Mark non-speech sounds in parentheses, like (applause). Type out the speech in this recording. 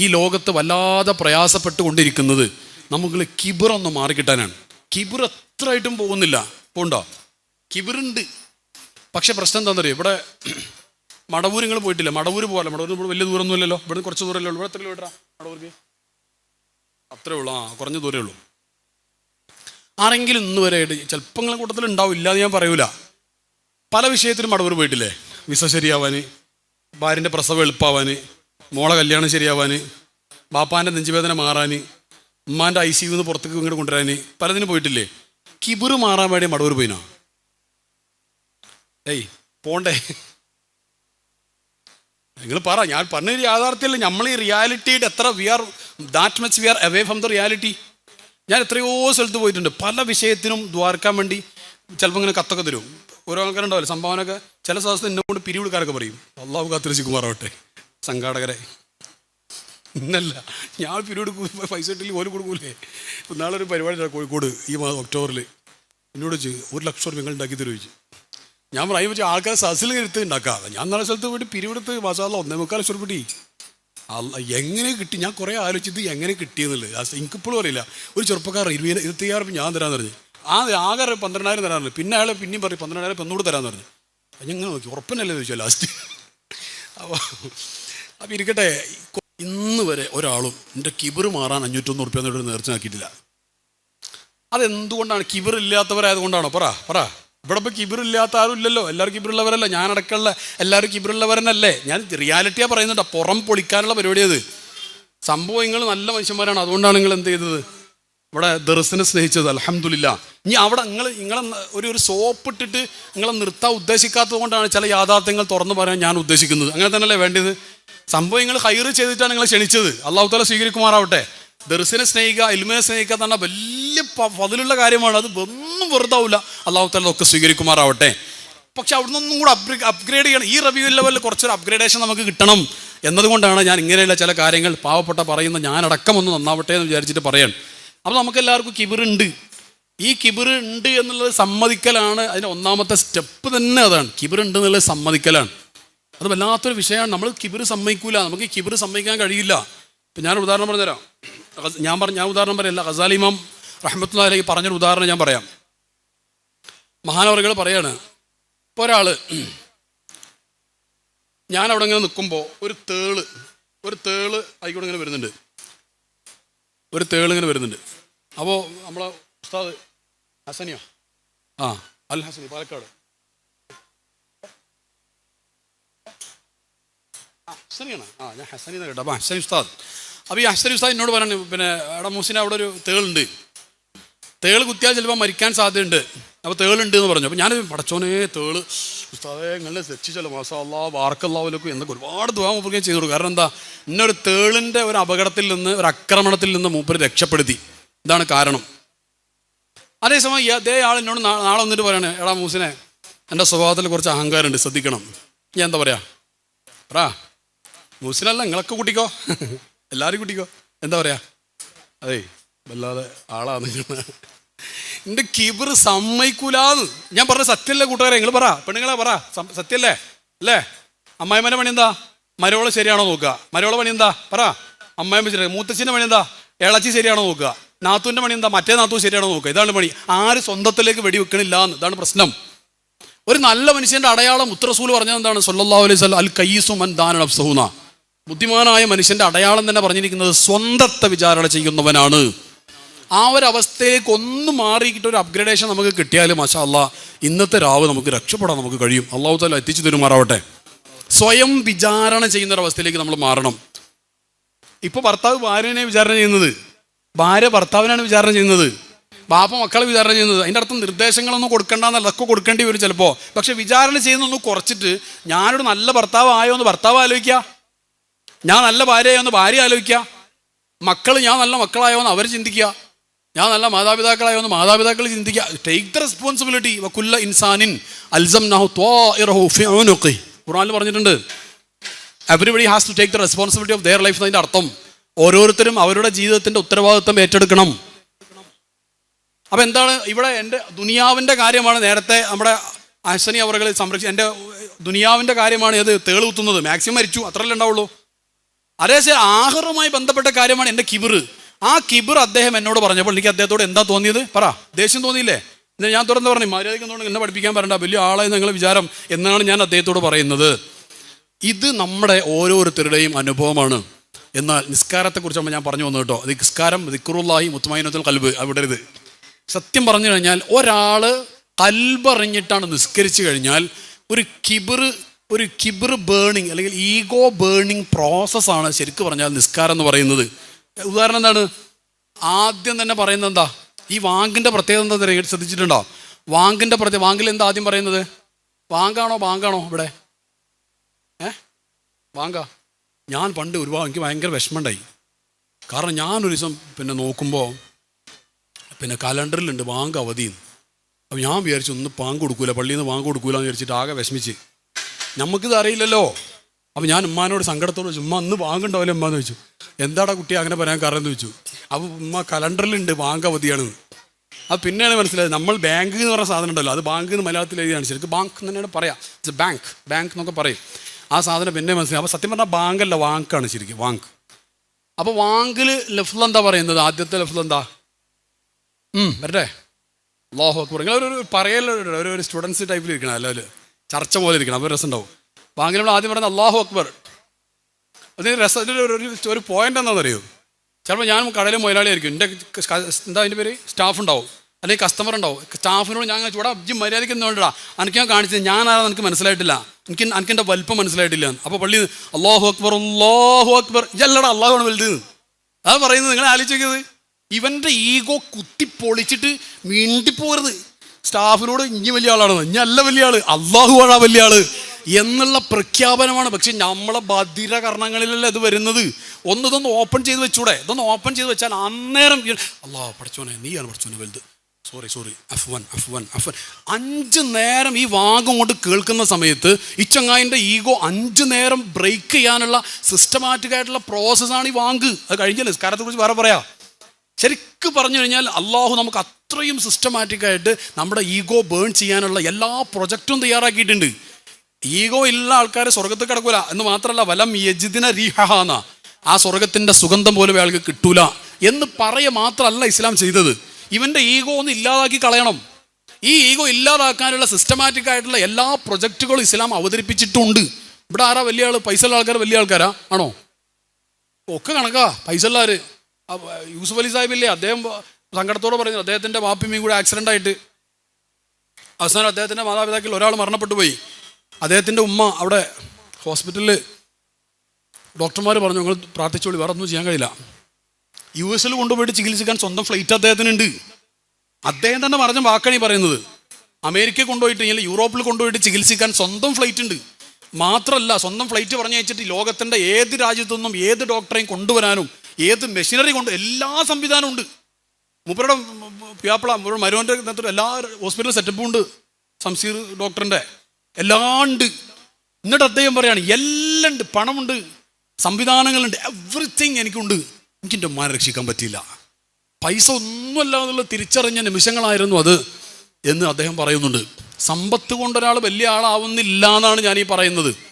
ഈ ലോകത്ത് വല്ലാതെ പ്രയാസപ്പെട്ടുകൊണ്ടിരിക്കുന്നത് നമുക്ക് കിബിറൊന്ന് മാറിക്കിട്ടാനാണ് കിബിർ എത്രയായിട്ടും പോകുന്നില്ല. പോണ്ടോ? കിബിറുണ്ട്. പക്ഷെ പ്രശ്നം എന്താണെന്നറിയോ? ഇവിടെ (clears throat) മടവൂർ നിങ്ങൾ പോയിട്ടില്ല? മടവൂർ പോകാല്ലോ മടവൂർ ഇവിടെ വലിയ ദൂരമൊന്നും ഇല്ലല്ലോ ഇവിടെ കുറച്ച് ദൂരമല്ലേ ഉള്ളൂ? ഇവിടെ എത്ര കിലോമീറ്ററാ മടവൂർക്ക്? അത്രേ ഉള്ളൂ. ആ കുറഞ്ഞ ദൂരമേ ഉള്ളൂ. ആരെങ്കിലും ഇന്ന് വരെ ചിലപ്പോൾ കൂട്ടത്തിൽ ഉണ്ടാവും. എന്ന് ഞാൻ പറയൂല. പല വിഷയത്തിലും മടവൂർ പോയിട്ടില്ലേ? വിസ ശരിയാവാന് ഭാര്യന്റെ പ്രസവം എളുപ്പമാവാന് മോളെ കല്യാണം ശരിയാവാൻ ബാപ്പാന്റെ നെഞ്ചുവേദന മാറാൻ ഉമ്മാന്റെ ഐ സി യുന്ന് പുറത്തേക്ക് ഇങ്ങോട്ട് കൊണ്ടുവരാൻ പലതിനും പോയിട്ടില്ലേ? കിബുറ് മാറാൻ വേണ്ടി മടവൂർ പോയിനോ? ഏയ് പോണ്ടേ. നിങ്ങൾ പറ ഞാൻ പറഞ്ഞൊരു യാഥാർത്ഥ്യമല്ല നമ്മൾ ഈ റിയാലിറ്റിയുടെ എത്ര we are that much we are away from the reality ഞാൻ എത്രയോ സ്ഥലത്ത് പോയിട്ടുണ്ട്. പല വിഷയത്തിനും ദ്വാരക്കാൻ വേണ്ടി ചിലപ്പോൾ ഇങ്ങനെ കത്തൊക്കെ തരും. ഓരോ ആൾക്കാരുണ്ടാവില്ല? സംഭാവനയൊക്കെ ചില സ്ഥലത്ത് എന്നെ കൊണ്ട് പിരിവിടുക്കാരൊക്കെ പറയും. അള്ളാഹു കാത്തിരിച്ച് കുമാറാവട്ടെ. സംഘാടകരെ. ഇന്നല്ല ഞാൻ പിന്നീട് പൈസ ഇട്ടില്ല പോലും കൊടുക്കൂലേ. ഇപ്പം നാളെ ഒരു പരിപാടി കോഴിക്കോട് ഈ മാസം ഒക്ടോബറിൽ എന്നോട് ഒരു ലക്ഷം രൂപ നിങ്ങൾ ഉണ്ടാക്കി തരുമോ ഞാൻ പറയും വെച്ചാൽ ആൾക്കാർ സസിൽ എടുത്ത് ഉണ്ടാക്കാം. ഞാൻ നാളെ സ്ഥലത്ത് പോയിട്ട് പിരിവെടുത്ത് മസാല ഒന്നേ മുക്കാൽ ലക്ഷം രൂപ അല്ല എങ്ങനെ കിട്ടി? ഞാൻ കുറേ ആലോചിച്ചത് എങ്ങനെ കിട്ടിയെന്നുള്ളത് എനിക്കിപ്പോഴും അറിയില്ല. ഒരു ചെറുപ്പക്കാരൻ ഇരുപത് ഇരുപത്തിയാറ് രൂപ ഞാൻ തരാമെന്ന് പറഞ്ഞു. ആ ആകെ പന്ത്രണ്ടായിരം തരാമെന്ന് പിന്നെ അയാൾ പിന്നെയും പറയും പന്ത്രണ്ടായിരം ഇപ്പം ഒന്നുകൂടെ തരാമെന്ന് പറഞ്ഞു ഞങ്ങൾ നോക്കി ഉറപ്പനല്ലേ ചോദിച്ചാൽ ലാസ്റ്റ്? അപ്പോൾ അപ്പം ഇരിക്കട്ടെ ഇന്ന് വരെ ഒരാളും എന്റെ കിബർ മാറാൻ അഞ്ഞൂറ്റൊന്ന് ഉറുപ്പ്യ എന്നൊരു നേർച്ച ആക്കിയിട്ടില്ല. അതെന്തുകൊണ്ടാണ്? കിബിർ ഇല്ലാത്തവരായതുകൊണ്ടാണോ? പറ പറ. ഇവിടെ ഇപ്പോൾ കിബിറില്ലാത്ത ആരും ഇല്ലല്ലോ. എല്ലാവരും കിബിറുള്ളവരല്ല ഞാനടക്കമുള്ള എല്ലാവരും കിബിറുള്ളവരനല്ലേ ഞാൻ റിയാലിറ്റിയാണ് പറയുന്നുണ്ട്. പുറം പൊളിക്കാനുള്ള പരിപാടി അത്. സംഭവം നിങ്ങൾ നല്ല മനുഷ്യന്മാരാണ്. അതുകൊണ്ടാണ് നിങ്ങൾ എന്ത് ചെയ്തത്? ഇവിടെ ദർസിനെ സ്നേഹിച്ചത്. അലഹമില്ല ഇനി അവിടെ നിങ്ങൾ നിങ്ങളെ ഒരു ഒരു സോപ്പ് ഇട്ടിട്ട് നിങ്ങളെ നിർത്താൻ ഉദ്ദേശിക്കാത്തത് കൊണ്ടാണ് ചില യാഥാർത്ഥ്യങ്ങൾ തുറന്നു പറയാൻ ഞാൻ ഉദ്ദേശിക്കുന്നത്. അങ്ങനെ തന്നെയല്ലേ വേണ്ടത്? സംഭവം നിങ്ങൾ ഹൈറ് ചെയ്തിട്ടാണ് നിങ്ങളെ ക്ഷണിച്ചത്. അള്ളാഹു താല സ്വീകരിക്കുമാറാവട്ടെ. ദർസിനെ സ്നേഹിക്കുക ഇൽമിനെ സ്നേഹിക്കുക എന്ന് പറഞ്ഞാൽ വലിയ പതിലുള്ള കാര്യമാണ്. അത് ഒന്നും വെറുതാവില്ല അള്ളാഹു താല ഒക്കെ സ്വീകരിക്കുമാറാവട്ടെ. പക്ഷെ അവിടെ നിന്നും കൂടെ അപ്ഗ്രേ അപ്ഗ്രേഡ് ചെയ്യണം. ഈ റിവ്യൂ ലെവലിൽ കുറച്ചൊരു അപ്ഗ്രേഡേഷൻ നമുക്ക് കിട്ടണം എന്നതുകൊണ്ടാണ് ഞാൻ ഇങ്ങനെയുള്ള ചില കാര്യങ്ങൾ പാവപ്പെട്ട പറയുന്ന ഞാനടക്കം ഒന്ന് നന്നാവട്ടെ എന്ന് വിചാരിച്ചിട്ട് പറയാൻ അപ്പോൾ നമുക്ക് എല്ലാവർക്കും കിബിറുണ്ട് ഈ കിബിർ ഉണ്ട് എന്നുള്ളത് സമ്മതിക്കലാണ്. അതിന്റെ ഒന്നാമത്തെ സ്റ്റെപ്പ് തന്നെ അതാണ്. കിബിർ ഉണ്ട് എന്നുള്ളത് സമ്മതിക്കലാണ്. അത് വല്ലാത്തൊരു വിഷയമാണ്. നമ്മൾ കിബിർ സമ്മതിക്കൂല. നമുക്ക് കിബിർ സമ്മതിക്കാൻ കഴിയില്ല. ഇപ്പം ഞാൻ ഉദാഹരണം പറഞ്ഞുതരാം. ഞാൻ പറഞ്ഞ ഞാൻ ഉദാഹരണം പറയല്ല ഖസാലി ഇമാം റഹ്മത്തുല്ലാലേക്ക് പറഞ്ഞൊരു ഉദാഹരണം ഞാൻ പറയാം. മഹാനവർകൾ പറയാണ് ഇപ്പോൾ ഒരാൾ (clears throat) ഞാൻ അവിടെ ഇങ്ങനെ നിൽക്കുമ്പോൾ ഒരു തേൾ ഒരു തേൾ ആയിക്കോട്ടെ ഇങ്ങനെ വരുന്നുണ്ട്. ഒരു തേൾ ഇങ്ങനെ വരുന്നുണ്ട്. അപ്പോൾ നമ്മളെ ഉസ്താദ് ഹസനിയോ? ആ അൽ ഹസനി പാലക്കാട്. ഹസനിയാണ് ആ ഞാൻ ഹസനി എന്നാണ് കേട്ടോ. അപ്പോൾ ഹസനി ഉസ്താദ്. അപ്പോൾ ഈ ഹസനി ഉസ്താദ് എന്നോട് പറഞ്ഞു പിന്നെ എടാ മൂസിന് അവിടെ ഒരു തേളുണ്ട്. തേൾ കുത്തിയാൽ ചിലപ്പോൾ മരിക്കാൻ സാധ്യതയുണ്ട്. അപ്പോൾ തേളുണ്ട് എന്ന് പറഞ്ഞു. അപ്പോൾ ഞാൻ പടച്ചോനെ തേൾ. ഉസ്താദേ ഇങ്ങനെ രക്ഷിച്ചല്ലോ മാസം വാർക്കല്ലാവിലൊക്കെ എന്തൊക്കെ ഒരുപാട് ദുവാ മൂപ്പർക്ക് ചെയ്തു കൊടുക്കും. കാരണം എന്താ? ഇന്നൊരു തേളിന്റെ ഒരു അപകടത്തിൽ നിന്ന് ഒരു ആക്രമണത്തിൽ നിന്ന് മൂപ്പര് രക്ഷപ്പെടുത്തി. ഇതാണ് കാരണം. അതേസമയം അതേ ആൾ എന്നോട് നാളെ വന്നിട്ട് പറയണേ എടാ മൂസിനെ എന്റെ സ്വഭാവത്തിൽ കുറച്ച് അഹങ്കാരമുണ്ട്. ശ്രദ്ധിക്കണം. ഞാൻ എന്താ പറയാ? പറ മൂസിനല്ല നിങ്ങളൊക്കെ കൂട്ടിക്കോ. എല്ലാവരും കൂട്ടിക്കോ. എന്താ പറയാ? അതേ വല്ലാതെ ആളാണ് എന്റെ കിബർ സമ്മതിക്കൂലാന്ന്. ഞാൻ പറഞ്ഞ സത്യല്ലേ കൂട്ടുകാരെ? നിങ്ങൾ പറ. പെണ്ണുങ്ങളെ പറ. സത്യല്ലേ? അല്ലേ? അമ്മായിമ്മേന്റെ പണി എന്താ? മരോൾ ശരിയാണോ നോക്കുക. മരോളെ പണി എന്താ? പറ. അമ്മായിമ്മ ശരി മൂത്തച്ഛന്റെ പണി എന്താ? ഇളച്ചി ശരിയാണോ നോക്കുക. നാത്തൂന്റെ പണി എന്താ? മറ്റേ നാത്തു ശരിയാണോ നോക്കുക. ഇതാണ് പണി. ആര് സ്വന്തത്തിലേക്ക് വെടിവെക്കണില്ല എന്ന്. ഇതാണ് പ്രശ്നം. ഒരു നല്ല മനുഷ്യന്റെ അടയാളം ഉത്തരസൂൽ പറഞ്ഞത് എന്താണ്? സൊല്ലാ വസല്ലം അൽ കയ്യിസു നഫ്സഹുന ബുദ്ധിമാനായ മനുഷ്യന്റെ അടയാളം തന്നെ പറഞ്ഞിരിക്കുന്നത് സ്വന്തത്തെ വിചാരണ ചെയ്യുന്നവനാണ്. ആ ഒരു അവസ്ഥയിലേക്ക് ഒന്ന് മാറിയിട്ട് ഒരു അപ്ഗ്രഡേഷൻ നമുക്ക് കിട്ടിയാലും മാഷാ അല്ല ഇന്നത്തെ രാവ് നമുക്ക് രക്ഷപ്പെടാൻ നമുക്ക് കഴിയും. അള്ളാഹു താല എത്തിച്ചു തരുമാറാവട്ടെ. സ്വയം വിചാരണ ചെയ്യുന്ന അവസ്ഥയിലേക്ക് നമ്മൾ മാറണം. ഇപ്പൊ ഭർത്താവ് ഭാര്യനെ വിചാരണ ചെയ്യുന്നത്. ഭാര്യ ഭർത്താവിനാണ് വിചാരണ ചെയ്യുന്നത്. ബാപ്പ മക്കളെ വിചാരണ ചെയ്യുന്നത്. അതിന്റെ അർത്ഥം നിർദ്ദേശങ്ങളൊന്നും കൊടുക്കണ്ടെന്നല്ല അതൊക്കെ കൊടുക്കേണ്ടി വരും ചിലപ്പോൾ പക്ഷെ വിചാരണ ചെയ്യുന്നൊന്ന് കുറച്ചിട്ട് ഞാനൊരു നല്ല ഭർത്താവ് ആയോ എന്ന് ഭർത്താവ് ആലോചിക്കുക ഞാൻ നല്ല ഭാര്യയായോ എന്ന് ഭാര്യ ആലോചിക്കുക. മക്കൾ ഞാൻ നല്ല മക്കളായോ എന്ന് അവർ ചിന്തിക്കുക. ഞാൻ നല്ല മാതാപിതാക്കളായോ എന്ന് മാതാപിതാക്കൾ ചിന്തിക്കുക. ടേക്ക് ദ റെസ്പോൺസിബിലിറ്റി വക്കുല്ല ഇൻസാനിൻ അൽസം നഹു ഖുറാനിൽ പറഞ്ഞിട്ടുണ്ട്. Everybody has to take the responsibility of their life എന്നതിന്റെ അർത്ഥം. ഓരോരുത്തരും അവരുടെ ജീവിതത്തിന്റെ ഉത്തരവാദിത്വം ഏറ്റെടുക്കണം. അപ്പം എന്താണ് ഇവിടെ എന്റെ ദുനിയാവിന്റെ കാര്യമാണ് നേരത്തെ നമ്മുടെ അശ്വനി അവറുകൾ സംരക്ഷി എന്റെ ദുനിയാവിന്റെ കാര്യമാണ് ഇത് തേൾ കുത്തുന്നത് മാക്സിമം മരിച്ചു. അത്രയല്ലേ ഉണ്ടാവുള്ളൂ. അതേസമയം ആഹറുമായി ബന്ധപ്പെട്ട കാര്യമാണ് എന്റെ കിബിർ ആ കിബിർ അദ്ദേഹം എന്നോട് പറഞ്ഞപ്പോൾ എനിക്ക് അദ്ദേഹത്തോട് എന്താ തോന്നിയത്? പറ ദേഷ്യം തോന്നിയില്ലേ? എന്നാൽ ഞാൻ തുറന്ന് പറഞ്ഞു മര്യാദയ്ക്ക് എന്നെ പഠിപ്പിക്കാൻ പറയണ്ട വലിയ ആളായി നിങ്ങൾ വിചാരം എന്നാണ് ഞാൻ അദ്ദേഹത്തോട് പറയുന്നത്. ഇത് നമ്മുടെ ഓരോരുത്തരുടെയും അനുഭവമാണ്. എന്നാൽ നിസ്കാരത്തെക്കുറിച്ച് ഞാൻ പറഞ്ഞു വന്നു കേട്ടോ. നിസ്കാരം ദിക്റുല്ലാഹി മുത്തുമായിനത്തിൽ കൽബ് അവിടെ ഇത് സത്യം പറഞ്ഞു കഴിഞ്ഞാൽ ഒരാൾ കൽബറിഞ്ഞിട്ടാണ് നിസ്കരിച്ചു കഴിഞ്ഞാൽ ഒരു കിബിർ ഒരു കിബിർ ബേണിങ് അല്ലെങ്കിൽ ഈഗോ ബേണിങ് പ്രോസസ്സാണ് ശരിക്കും പറഞ്ഞാൽ നിസ്കാരം എന്ന് പറയുന്നത്. ഉദാഹരണം എന്താണ്? ആദ്യം തന്നെ പറയുന്നത് എന്താ? ഈ വാങ്കിന്റെ പ്രത്യേകത എന്താ അറിയോ? ശ്രദ്ധിച്ചിട്ടുണ്ടോ? വാങ്കിന്റെ പ്രത്യേക വാങ്കിൽ എന്താ ആദ്യം പറയുന്നത്? വാങ്കാണോ ബാങ്കാണോ ഇവിടെ? ഏ? വാങ്ക. ഞാൻ പണ്ട് ഒരുപാട് എനിക്ക് ഭയങ്കര വിഷമമുണ്ടായി. കാരണം ഞാനൊരു ദിവസം പിന്നെ നോക്കുമ്പോൾ പിന്നെ കലണ്ടറിലുണ്ട് ബാങ്ക് അവധിയും അപ്പോൾ ഞാൻ വിചാരിച്ചു ഒന്ന് പാങ്ക് കൊടുക്കൂല പള്ളിയിൽ നിന്ന് വാങ്ക് കൊടുക്കൂല എന്ന് വിചാരിച്ചിട്ട് ആകെ വിഷമിച്ച്. നമുക്കിത് അറിയില്ലല്ലോ. അപ്പം ഞാൻ ഉമ്മാനോട് സങ്കടത്തോട് ചോദിച്ചു ഉമ്മ അന്ന് ബാങ്ക് ഉണ്ടാവില്ല ഉമ്മ? എന്ന് ചോദിച്ചു. എന്താടാ കുട്ടി അങ്ങനെ പറയാൻ കാരണം? എന്ന് ചോദിച്ചു. അപ്പോൾ ഉമ്മ കലണ്ടറിലുണ്ട് ബാങ്ക് അവധിയാണെന്ന് അത് പിന്നെയാണ് മനസ്സിലായത്. നമ്മൾ ബാങ്ക് എന്ന് പറഞ്ഞ സാധനം ഉണ്ടല്ലോ അത് ബാങ്ക് എന്ന് മലയാളത്തിൽ എഴുതിയാണ്. ശരിക്കും ബാങ്ക് എന്ന് തന്നെയാണ് പറയാം. ഇറ്റ്സ് ബാങ്ക് ബാങ്ക് എന്നൊക്കെ പറയും. ആ സാധനം പിന്നെ മനസ്സിലായി. അപ്പോൾ സത്യം പറഞ്ഞാൽ ബാങ്കല്ല വാങ്കാണ് ശരിക്കും വാങ്ക് അപ്പോൾ വാങ്കിൽ ലഫ്ൽ എന്താ പറയുന്നത്? ആദ്യത്തെ ലഫ്ൽ എന്താ? വരട്ടെ. അള്ളാഹു അക്ബർ. അവരൊരു ഒരു പറയല്ലോ ഒരു സ്റ്റുഡൻസ് ടൈപ്പിൽ ഇരിക്കണം അല്ല. ചർച്ച പോലെ ഇരിക്കണം. അപ്പോൾ രസം ഉണ്ടാവും അങ്ങനെ നമ്മൾ ആദ്യം പറയുന്നത് അള്ളാഹു അക്ബർ. അതിന് രസം ഒരു ഒരു- പോയിന്റ് എന്താണെന്നറിയോ? ചിലപ്പോൾ ഞാൻ കടയിൽ മുതലാളിയായിരിക്കും എന്റെ എന്താ അതിന്റെ പേര്? സ്റ്റാഫ് ഉണ്ടാവും. അല്ലെങ്കിൽ കസ്റ്റമർ ഉണ്ടാവും. സ്റ്റാഫിനോട് ഞാൻ ചൂടാ ഇജ്ജ് മര്യാദയ്ക്ക് എന്തുകൊണ്ടാ എനിക്ക് ഞാൻ കാണിച്ചത് ഞാനാരാ എനിക്ക് മനസ്സിലായിട്ടില്ല. എനിക്ക് എനിക്ക് എന്റെ വലിപ്പം മനസ്സിലായിട്ടില്ല. അപ്പോൾ പള്ളി അള്ളാഹു അക്ബർ അള്ളാഹു അക്ബർ. ഇല്ലടാ അള്ളാഹു ആണ് വലുത്. അതാ പറയുന്നത്. നിങ്ങൾ ആലോചിക്കുന്നത് ഇവന്റെ ഈഗോ കുത്തി കുത്തിപ്പൊളിച്ചിട്ട് മിണ്ടിപ്പോകരുത് സ്റ്റാഫിനോട് ഇനി വലിയ ആളാണ്. ഇനി അല്ല വലിയ ആൾ. അള്ളാഹു ആണാ വലിയ ആൾ. എന്നുള്ള പ്രഖ്യാപനമാണ്. പക്ഷെ നമ്മളെ ബധിര കർണങ്ങളിലല്ല ഇത് വരുന്നത്? ഒന്ന് ഇതൊന്ന് ഓപ്പൺ ചെയ്ത് വെച്ചൂടെ? ഇതൊന്ന് ഓപ്പൺ ചെയ്ത് വെച്ചാൽ അന്നേരം അള്ളാഹ് പഠിച്ചോനെ നീയാണ് പഠിച്ചോനെ വലുത്. സോറി സോറി അഫ്വൻ അഫ്വൻ അഫ്വൻ. അഞ്ച് നേരം ഈ വാഗം കൊണ്ട് കേൾക്കുന്ന സമയത്ത് ഈ ചങ്ങായിന്റെ ഈഗോ അഞ്ച് നേരം ബ്രേക്ക് ചെയ്യാനുള്ള സിസ്റ്റമാറ്റിക് ആയിട്ടുള്ള പ്രോസസ്സാണ് ഈ വാങ്ക് അത് കഴിഞ്ഞ കുറിച്ച് വേറെ പറയാം. ശരിക്കും പറഞ്ഞു കഴിഞ്ഞാൽ അള്ളാഹു നമുക്ക് അത്രയും സിസ്റ്റമാറ്റിക്കായിട്ട് നമ്മുടെ ഈഗോ ബേൺ ചെയ്യാനുള്ള എല്ലാ പ്രൊജക്റ്റും തയ്യാറാക്കിയിട്ടുണ്ട്. ഈഗോ ഇല്ല ആൾക്കാർ സ്വർഗത്തിൽ കിടക്കൂല. എന്ന് മാത്രമല്ല വലം യജിദിന റീഹഹാന്ന. ആ സ്വർഗത്തിന്റെ സുഗന്ധം പോലും അയാൾക്ക് കിട്ടൂല. എന്ന് പറയ മാത്രമല്ല ഇസ്ലാം ചെയ്തത്. ഇവന്റെ ഈഗോ ഒന്ന് ഇല്ലാതാക്കി കളയണം. ഈ ഈഗോ ഇല്ലാതാക്കാനുള്ള സിസ്റ്റമാറ്റിക് ആയിട്ടുള്ള എല്ലാ പ്രൊജക്റ്റുകളും ഇസ്ലാം അവതരിപ്പിച്ചിട്ടുണ്ട്. ഇവിടെ ആരാ വലിയ ആൾ പൈസ ഉള്ള ആൾക്കാർ വലിയ ആൾക്കാരാ? ആണോ? ഒക്കെ കണക്കാ. പൈസ ഉള്ളവർ യൂസുഫ് അലി സാഹിബില്ലേ? അദ്ദേഹം സങ്കടത്തോടെ പറയുന്നു അദ്ദേഹത്തിന്റെ വാപ്പിമ്മയും കൂടെ ആക്സിഡന്റ് ആയിട്ട്. അവസാനം അദ്ദേഹത്തിന്റെ മാതാപിതാക്കളിൽ ഒരാൾ മരണപ്പെട്ടു പോയി. അദ്ദേഹത്തിന്റെ ഉമ്മ അവിടെ ഹോസ്പിറ്റലിൽ ഡോക്ടർമാർ പറഞ്ഞു ഞങ്ങൾ പ്രാർത്ഥിച്ചോളി വേറെ ഒന്നും ചെയ്യാൻ കഴിയില്ല. യു എസിൽ കൊണ്ടുപോയിട്ട് ചികിത്സിക്കാൻ സ്വന്തം ഫ്ലൈറ്റ് അദ്ദേഹത്തിനുണ്ട്. അദ്ദേഹം തന്നെ പറഞ്ഞ വാക്കണി പറയുന്നത്. അമേരിക്കയിൽ കൊണ്ടുപോയിട്ട് അല്ലെങ്കിൽ യൂറോപ്പിൽ കൊണ്ടുപോയിട്ട് ചികിത്സിക്കാൻ സ്വന്തം ഫ്ലൈറ്റ് ഉണ്ട്. മാത്രമല്ല സ്വന്തം ഫ്ലൈറ്റ് പറഞ്ഞു വെച്ചിട്ട് ലോകത്തിന്റെ ഏത് രാജ്യത്തു നിന്നും ഏത് ഡോക്ടറെയും കൊണ്ടുവരാനും ഏത് മെഷീനറി കൊണ്ട് എല്ലാ സംവിധാനവും ഉണ്ട്. മൂപ്പരുടെ പ്യാപ്പിള മരുവന്റെ നേതൃത്വം എല്ലാ ഹോസ്പിറ്റൽ സെറ്റപ്പും ഉണ്ട്. സംസീർ ഡോക്ടറിന്റെ എല്ലാം ഉണ്ട്. എന്നിട്ട് അദ്ദേഹം പറയാണ് എല്ലാം ഉണ്ട്. പണമുണ്ട്. സംവിധാനങ്ങളുണ്ട്. എവറിത്തിങ് എനിക്കുണ്ട്. എനിക്ക് എന്റെ ഉമ്മാനെ രക്ഷിക്കാൻ പറ്റിയില്ല. പൈസ ഒന്നുമല്ല എന്നുള്ള തിരിച്ചറിഞ്ഞ നിമിഷങ്ങളായിരുന്നു അത് എന്ന് അദ്ദേഹം പറയുന്നുണ്ട്. സമ്പത്ത് കൊണ്ടൊരാൾ വലിയ ആളാവുന്നില്ല എന്നാണ് ഞാൻ ഈ പറയുന്നത്.